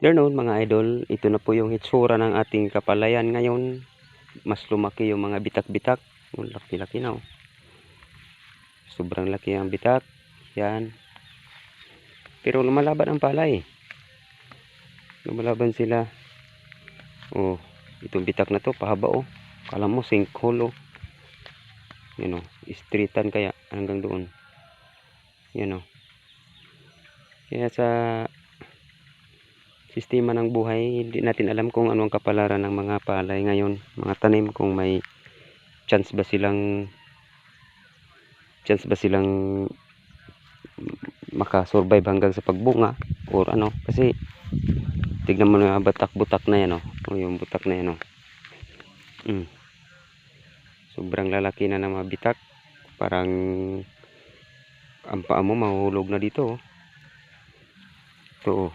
Afternoon mga idol, ito na po yung hitsura ng ating kapalayan ngayon. Mas lumaki yung mga bitak-bitak. Oh, laki-laki na oh. Sobrang laki ang bitak. Yan. Pero lumalaban ang palay. Lumalaban sila. Oh, itong bitak na to, pahaba oh. Kala mo sinkhole oh. Yan oh, streetan kaya hanggang doon. Yan oh. Kaya sa sistema ng buhay, hindi natin alam kung ano ang kapalaran ng mga palay ngayon, mga tanim kung may chance ba silang chance ba silang makasurvive hanggang sa pagbunga or ano kasi tignan mo na batak-butak na yan oh. oh yung butak na yan oh. Mm. sobrang lalaki na ng mga bitak parang ang paa mo mahuhulog na dito oh. ito oh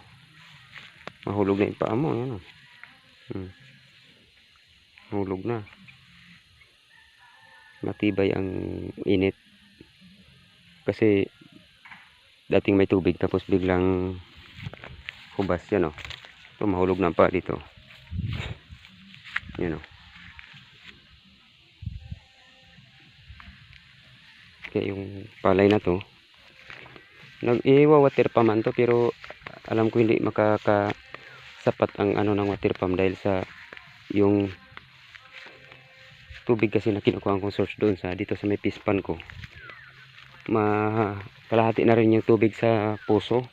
mahulog na yung paa mo yan oh. hmm. mahulog na. Matibay ang init. Kasi dating may tubig tapos biglang hubas yan oh. Ito mahulog na ang paa dito. Yan oh. Kaya yung palay na to nag-iwa water pa man to pero alam ko hindi makaka sapat ang ano ng water pump dahil sa yung tubig kasi na kinukuha kong source doon sa dito sa may pispan ko. Ma kalahati na rin yung tubig sa puso.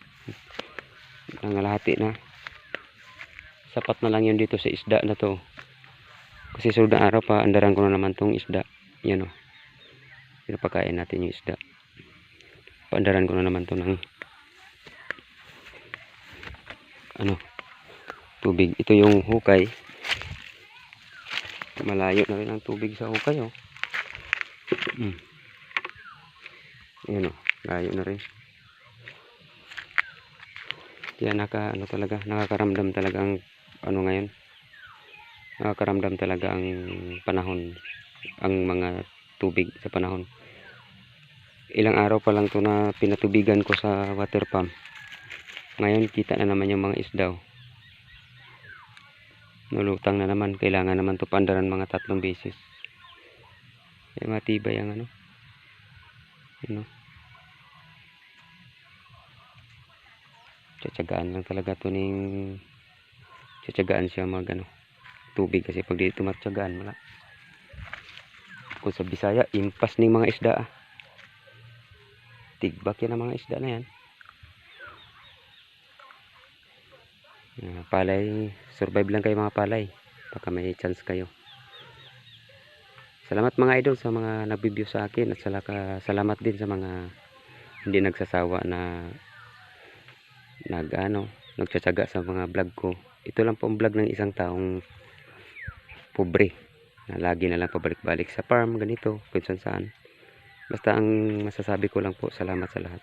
Nangalahati na. Sapat na lang yun dito sa isda na to. Kasi sunod na araw pa andaran ko na naman tong isda. Yan o. Pinapakain natin yung isda. Paandaran ko na naman to ng ano tubig. Ito yung hukay. Malayo na rin ang tubig sa hukay oh. Mm. yan oh. Layo na rin. Kaya naka ano talaga nakakaramdam talaga ang ano ngayon? Nakakaramdam talaga ang panahon ang mga tubig sa panahon. Ilang araw pa lang to na pinatubigan ko sa water pump. Ngayon kita na naman yung mga isda oh. Nulutang na naman. Kailangan naman to pandaran mga tatlong beses. Kaya matibay ang ano. Ano? Tsatsagaan lang talaga to ning tsatsagaan siya mag ano tubig. Kasi pag dito matsagaan wala. Kung sa Bisaya impas ning mga isda ah. tigbak yan ang mga isda na yan Ah, palay. Survive lang kayo mga palay. Baka may chance kayo. Salamat mga idol sa mga nag-view sa akin at salaka, salamat din sa mga hindi nagsasawa na nag ano nagtsatsaga sa mga vlog ko. Ito lang po ang vlog ng isang taong pobre na lagi na lang pabalik-balik sa farm ganito kung saan saan basta ang masasabi ko lang po salamat sa lahat